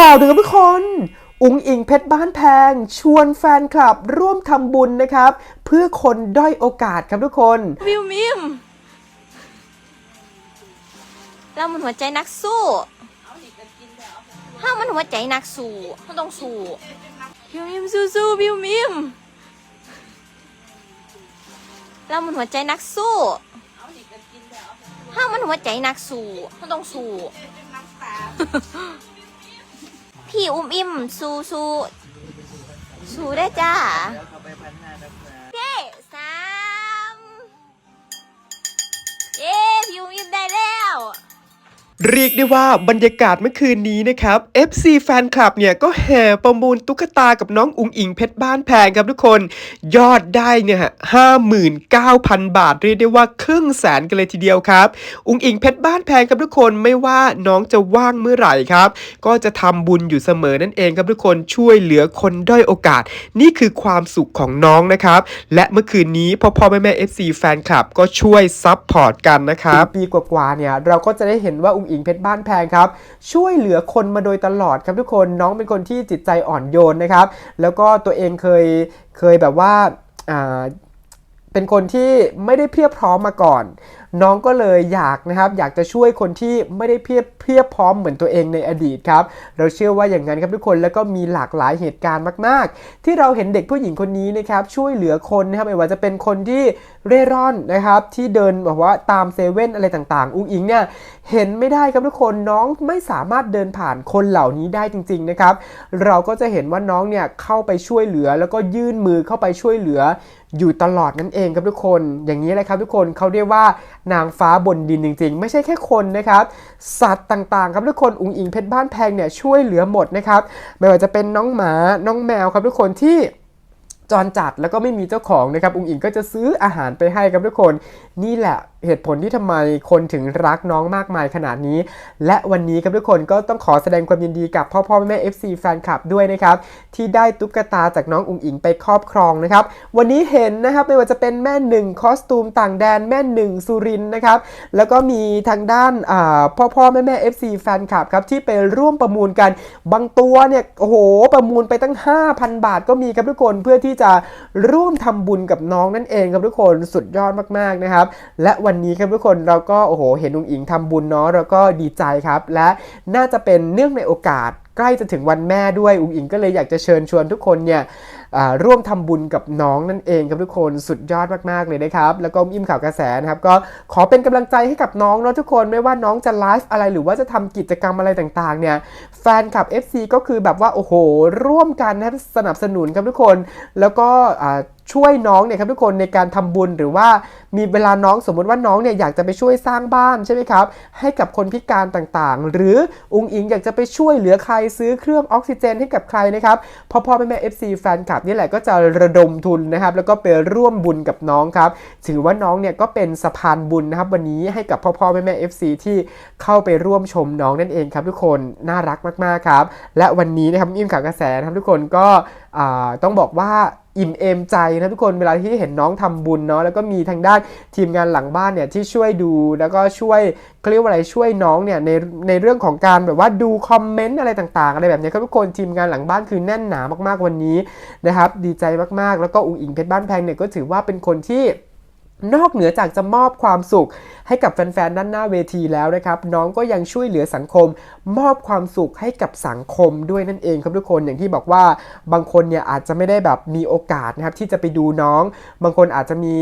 ข่าวหนึ่งครับทุกคน อุงอิงเพชรบ้านแพง ชวนแฟนคลับร่วมทำบุญนะครับ เพื่อคนด้อยโอกาสครับทุกคนวิวมิมเรามันหัวใจนักสู้ห้ามันหัวใจนักสู้มันต้องสู้วิวมิมสู้สู้ๆวิวมิมเรามันหัวใจนักสู้ห้ามันหัวใจนักสู้มันต้องสู้ พี่อุ้มอิ่มสู้สู้สู้ได้จ้าเย้สามเย้พี่อุ้มอิ่มได้แล้ว เรียกได้ว่าบรรยากาศเมื่อคืนนี้นะครับ FC แฟนคลับเนี่ยก็แห่ประมูลตุ๊กตากับน้องอุงอิงเพชรบ้านแพงครับทุกคน ยอดได้เนี่ยห้าหมื่นเก้าพันบาท เรียกได้ว่าครึ่งแสนกันเลยทีเดียวครับ อุงอิงเพชรบ้านแพงครับทุกคนไม่ว่าน้องจะว่างเมื่อไหร่ครับ ก็จะทำบุญอยู่เสมอนั่นเองครับทุกคนช่วยเหลือคนด้อยโอกาส นี่คือความสุขของน้องนะครับ และเมื่อคืนนี้พ่อพ่อแม่แม่ FC แฟนคลับก็ช่วยซับพอร์ตกันนะครับปีกว่าๆเนี่ยเราก็จะได้เห็นว่าอุงอิงเพชรบ้านแพงครับ ช่วยเหลือคนมาโดยตลอดครับทุกคนน้องเป็นคนที่จิตใจอ่อนโยนนะครับ แล้วก็ตัวเองเคยเคยแบบว่าเป็นคนที่ไม่ได้เพียบพร้อมมาก่อน น้องก็เลยอยากนะครับอยากจะช่วยคนที่ไม่ได้เพียบเพียบพร้อมเหมือนตัวเองในอดีตครับเราเชื่อว่าอย่างนั้นครับทุกคนแล้วก็มีหลากหลายเหตุการณ์มาก ๆ ที่เราเห็นเด็กผู้หญิงคนนี้นะครับช่วยเหลือคนนะครับไม่ว่าจะเป็นคนที่เร่ร่อนนะครับที่เดินแบบว่าตามเซเว่นอะไรต่างๆ อุ้งอิงเนี่ยเห็นไม่ได้ครับทุกคนน้องไม่สามารถเดินผ่านคนเหล่านี้ได้จริง ๆ นะครับ เราก็จะเห็นว่าน้องเนี่ยเข้าไปช่วยเหลือ แล้วก็ยื่นมือเข้าไปช่วยเหลืออยู่ตลอดนั่นเองครับทุกคน อย่างนี้เลยครับทุกคนเขาเรียกว่านางฟ้าบนดินจริง ๆ ไม่ใช่แค่คนนะครับ สัตว์ต่างๆ ครับทุกคนอุงอิงเพชรบ้านแพงเนี่ยช่วยเหลือหมดนะครับไม่ว่าจะเป็นน้องหมาน้องแมวครับทุกคนที่จรจัดแล้วก็ไม่มีเจ้าของนะครับอุงอิงก็จะซื้ออาหารไปให้ครับทุกคนนี่แหละเหตุผลที่ทำไมคนถึงรักน้องมากมายขนาดนี้ และวันนี้ครับทุกคนก็ต้องขอแสดงความยินดีกับพ่อพ่อแม่แม FC แฟนคลับด้วยนะครับ ที่ได้ตุ๊กตาจากน้องอุงอิงไปครอบครองนะครับ วันนี้เห็นนะครับไม่ว่าจะเป็นแม่หนึ่งคอสตูมต่างแดนแม่หนึ่งสุรินนะครับ แล้วก็มีทางด้านพ่อพ่อแม่แม่ FC แฟนคลับครับที่ไปร่วมประมูลกันบางตัวเนี่ยโอ้โหประมูลไปตั้ง 5,000 บาทก็มีครับทุกคนเพื่อที่จะร่วมทำบุญกับน้องนั่นเองครับทุกคนสุดยอดมากๆนะครับ และวันันนี้ครับทุกคนเราก็โอ้โหเห็นอุงอิงทำบุญเนาะเราก็ดีใจครับ และน่าจะเป็นเนื่องในโอกาสใกล้จะถึงวันแม่ด้วยอุงอิงก็เลยอยากจะเชิญชวนทุกคนเนี่ย ร่วมทำบุญกับน้องนั่นเองครับทุกคนสุดยอดมากๆเลยนะครับแล้วก็อิ่มข่าวกระแสนะครับก็ขอเป็นกำลังใจให้กับน้องเนาะทุกคนไม่ว่าน้องจะไลฟ์อะไรหรือว่าจะทำกิจกรรมอะไรต่างๆเนี่ยแฟนคลับ FC ก็คือแบบว่าโอ้โห ร่วมกันนะครับสนับสนุนครับทุกคน แล้วก็ช่วยน้องเนี่ยครับทุกคนในการทำบุญหรือว่ามีเวลาน้องสมมุติว่าน้องเนี่ยอยากจะไปช่วยสร้างบ้านใช่ไหมครับ ให้กับคนพิการต่างๆ หรืออุงอิงอยากจะไปช่วยเหลือใครซื้อเครื่องออกซิเจนให้กับใครนะครับพอพ่อแม่แม่ FC แฟนคลับนี่แหละก็จะระดมทุนนะครับ แล้วก็ไปร่วมบุญกับน้องครับ ถือว่าน้องเนี่ยก็เป็นสะพานบุญนะครับ วันนี้ให้กับพ่อพ่อแม่แม่ FC ที่เข้าไปร่วมชมน้องนั่นเองครับ ทุกคนน่ารักมากๆครับ และวันนี้นะครับอิ่มข่าวกระแสนะครับทุกคนก็ต้องบอกว่า อิ่มเอมใจนะทุกคนเวลาที่เห็นน้องทำบุญเนาะแล้วก็มีทางด้านทีมงานหลังบ้านเนี่ยที่ช่วยดูแล้วก็ช่วยเขาเรียกว่าอะไรช่วยน้องเนี่ยในในเรื่องของการแบบว่าดูคอมเมนต์อะไรต่างๆอะไรแบบนี้ครับทุกคนทีมงานหลังบ้านคือแน่นหนามากๆวันนี้นะครับดีใจมากๆ แล้วก็อุ๋งอิงเพชรบ้านแพงเนี่ยก็ถือว่าเป็นคนที่นอกเหนือจากจะมอบความสุข ให้กับแฟนๆด้านหน้าเวทีแล้วนะครับ น้องก็ยังช่วยเหลือสังคม มอบความสุขให้กับสังคมด้วยนั่นเองครับทุกคนอย่างที่บอกว่าบางคนเนี่ยอาจจะไม่ได้แบบมีโอกาสนะครับที่จะไปดูน้อง บางคนอาจจะมี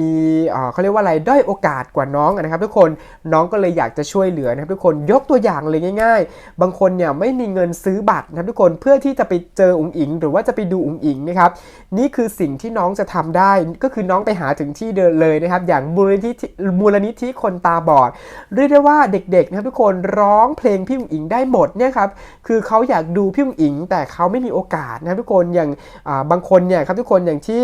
มีเอ่อเขาเรียกว่าอะไรด้อยโอกาสกว่าน้องนะครับ ทุกคนน้องก็เลยอยากจะช่วยเหลือนะครับทุกคนยกตัวอย่างเลยง่าย ๆ บางคนเนี่ยไม่มีเงินซื้อบัตรนะครับทุกคนเพื่อที่จะไปเจออุ๋งอิง หรือว่าจะไปดูอุ๋งอิงนะครับนี่คือสิ่งที่น้องจะทำได้ก็คือน้องไปหาถึงที่เดินเลยนะครับอย่างมูลนิธิมูลนิธิคนตาบอด เรียกได้ว่าเด็กๆนะครับทุกคนร้องเพลงพี่อุ๋งอิงได้หมดเนี่ยครับคือเขาอยากดูพี่อุ๋งอิง แต่เขาไม่มีโอกาสนะครับทุกคนอย่างบางคนเนี่ยครับทุกคนอย่างที่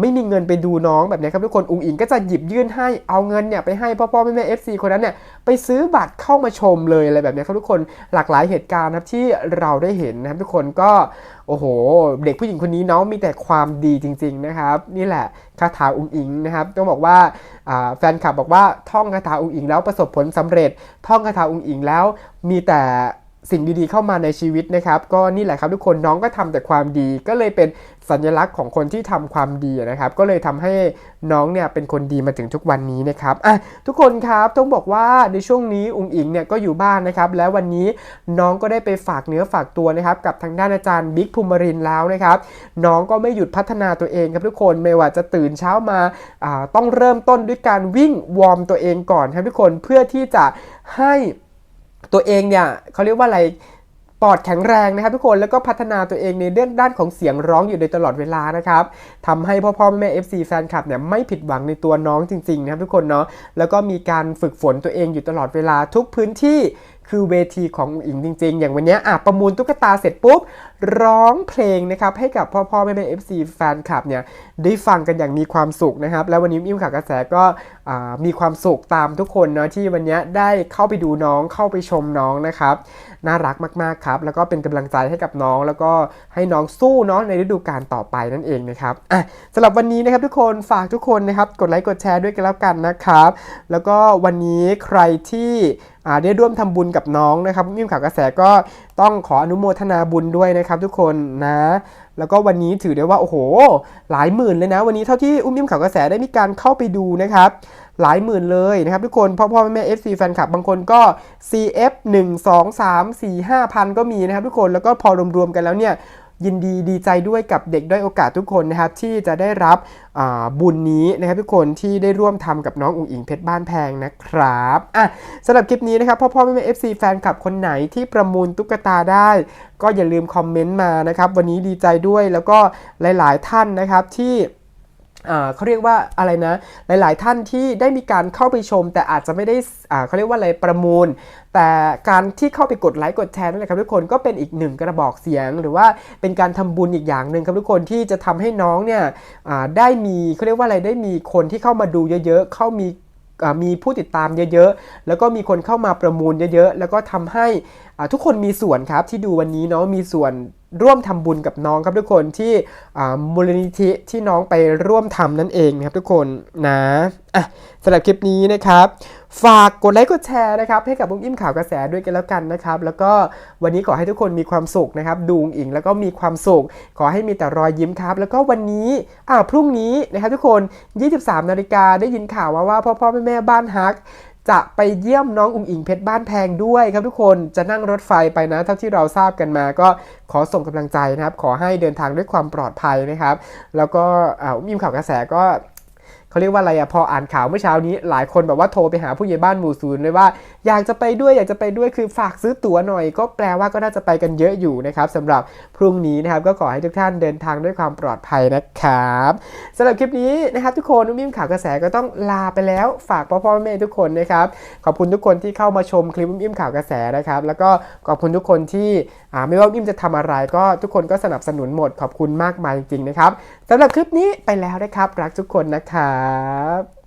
ไม่มีเงินไปดูน้องแบบนี้ครับทุกคน อุงอิงก็จะหยิบยื่นให้เอาเงินเนี่ยไปให้พ่อพ่อแม่แม่เอฟซีคนนั้นเนี่ยไปซื้อบัตรเข้ามาชมเลยอะไรแบบนี้ครับทุกคนหลากหลายเหตุการณ์ครับที่เราได้เห็นนะครับทุกคนก็โอ้โห เด็กผู้หญิงคนนี้เนาะมีแต่ความดีจริง ๆนะครับ นี่แหละคาถาอุงอิงนะครับต้องบอกว่าแฟนคลับบอกว่าท่องคาถาอุงอิงแล้วประสบผลสำเร็จ ท่องคาถาอุงอิงแล้วมีแต่ สิ่งดีๆเข้ามาในชีวิตนะครับ ก็นี่แหละครับทุกคนน้องก็ทำแต่ความดี ก็เลยเป็นสัญลักษณ์ของคนที่ทำความดีนะครับ ก็เลยทำให้น้องเนี่ยเป็นคนดีมาถึงทุกวันนี้นะครับอะทุกคนครับต้องบอกว่าในช่วงนี้อุงอิงเนี่ยก็อยู่บ้านนะครับ แล้ววันนี้น้องก็ได้ไปฝากเนื้อฝากตัวนะครับ กับทางด้านอาจารย์บิ๊กภูมิรินแล้วนะครับ น้องก็ไม่หยุดพัฒนาตัวเองครับทุกคนไม่ว่าจะตื่นเช้ามาอ่าต้องเริ่มต้นด้วยการวิ่งวอร์มตัวเองก่อนครับทุกคนเพื่อที่จะให้ ตัวเองเนี่ยเขาเรียกว่าอะไรปอดแข็งแรงนะครับทุกคนแล้วก็พัฒนาตัวเองในเรื่องด้านของเสียงร้องอยู่โดยตลอดเวลานะครับทำให้พ่อพ่อแม่ FC แฟนคลับเนี่ยไม่ผิดหวังในตัวน้องจริงๆนะครับทุกคนเนาะแล้วก็มีการฝึกฝนตัวเองอยู่ตลอดเวลาทุกพื้นที่ คือเวทีของอิงจริง ๆ อย่างวันนี้อะประมูลตุ๊กตาเสร็จปุ๊บ ร้องเพลงนะครับ ให้กับพ่อพ่อแม่แม่ FC แฟนคลับเนี่ย ได้ฟังกันอย่างมีความสุขนะครับ แล้ววันนี้อิ่มข่าวกระแสก็มีความสุขตามทุกคนเนาะที่วันนี้ได้เข้าไปดูน้องเข้าไปชมน้องนะครับ น่ารักมากๆครับ แล้วก็เป็นกำลังใจให้กับน้อง แล้วก็ให้น้องสู้เนาะในฤดูกาลต่อไปนั่นเองนะครับอะสำหรับวันนี้นะครับทุกคนฝากทุกคนนะครับกดไลค์กดแชร์ด้วยกันแล้วกันนะครับ แล้วก็วันนี้ใครที่ ได้ร่วมทำบุญกับน้องนะครับมิมข่าวกระแสก็ต้องขออนุโมทนาบุญด้วยนะครับทุกคนนะ แล้วก็วันนี้ถือได้ว่าโอ้โห หลายหมื่นเลยนะ วันนี้เท่าที่อุ้มยิ้มข่าวกระแสได้มีการเข้าไปดูนะครับหลายหมื่นเลยนะครับทุกคนพ่อพ่อแม่แม่ FC แฟนคลับบางคนก็ CF 1 2 3 4 5พันก็มีนะครับทุกคนแล้วก็พอรวมๆกันแล้วเนี่ย ยินดีดีใจด้วยกับเด็กด้อยโอกาสทุกคนนะครับที่จะได้รับบุญนี้นะครับทุกคนที่ได้ร่วมทำกับน้องอุ๋งอิงเพชรบ้านแพงนะครับอะสำหรับคลิปนี้นะครับพ่อพ่อแม่แม่ FC แฟนคลับคนไหนที่ประมูลตุ๊กตาได้ ก็อย่าลืมคอมเมนต์มานะครับ วันนี้ดีใจด้วยแล้วก็หลาย ๆ ท่านนะครับที่ เขาเรียกว่าอะไรนะ หลาย ๆ ท่านที่ได้มีการเข้าไปชม แต่อาจจะไม่ได้เขาเรียกว่าอะไรประมูล แต่การที่เข้าไปกดไลค์กดแชร์นั่นแหละครับทุกคนก็เป็นอีกหนึ่งกระบอกเสียง หรือว่าเป็นการทำบุญอีกอย่างหนึ่งครับทุกคนที่จะทำให้น้องเนี่ยได้มีเขาเรียกว่าอะไรได้มีคนที่เข้ามาดูเยอะ ๆ เข้ามีมีผู้ติดตามเยอะ ๆ แล้วก็มีคนเข้ามาประมูลเยอะ ๆ แล้วก็ทำให้ ทุกคนมีส่วนครับที่ดูวันนี้เนาะมีส่วนร่วมทำบุญกับน้องครับทุกคนที่มูลนิธิที่น้องไปร่วมทำนั่นเองนะครับทุกคนนะอะสำหรับคลิปนี้นะครับ ฝากกดไลค์กดแชร์นะครับให้กับบุ้มอิ่มข่าวกระแสด้วยกันแล้วกันนะครับ แล้วก็วันนี้ขอให้ทุกคนมีความสุขนะครับดุงอิงแล้วก็มีความสุข ขอให้มีแต่รอยยิ้มครับ แล้วก็วันนี้อ่าพรุ่งนี้นะครับทุกคน 23 นาฬิกาได้ยินข่าวว่าว่าพ่อพ่อแม่แม่บ้านฮัก จะไปเยี่ยมน้องอุ้งอิงเพชรบ้านแพงด้วยครับทุกคนจะนั่งรถไฟไปนะ เท่าที่เราทราบกันมา ก็ขอส่งกำลังใจนะครับ ขอให้เดินทางด้วยความปลอดภัยนะครับ แล้วก็อ่าอุ้มอิ่มข่าวกระแสก็ เขาเรียกว่าอะไรอะพออ่านข่าวเมื่อเช้านี้ หลายคนแบบว่าโทรไปหาผู้ใหญ่บ้านหมู่ศูนย์เลยว่า อยากจะไปด้วยอยากจะไปด้วยคือฝากซื้อตั๋วหน่อย ก็แปลว่าก็น่าจะไปกันเยอะอยู่นะครับสำหรับพรุ่งนี้นะครับก็ขอให้ทุกท่านเดินทางด้วยความปลอดภัยนะครับสำหรับคลิปนี้นะครับทุกคนนุ่มมิ่มข่าวกระแสก็ต้องลาไปแล้ว ฝากพ่อพ่อแม่ทุกคนนะครับขอบคุณทุกคนที่เข้ามาชมคลิปนุ่มมิ่มข่าวกระแสนะครับแล้วก็ขอบคุณทุกคนที่ไม่ว่านุ่มมิ่มจะทำอะไรก็ทุกคนก็สนับสนุนหมด ขอบคุณมากมายจริงๆนะครับสำหรับคลิปนี้ไปแล้วนะครับรักทุกคนนะครับ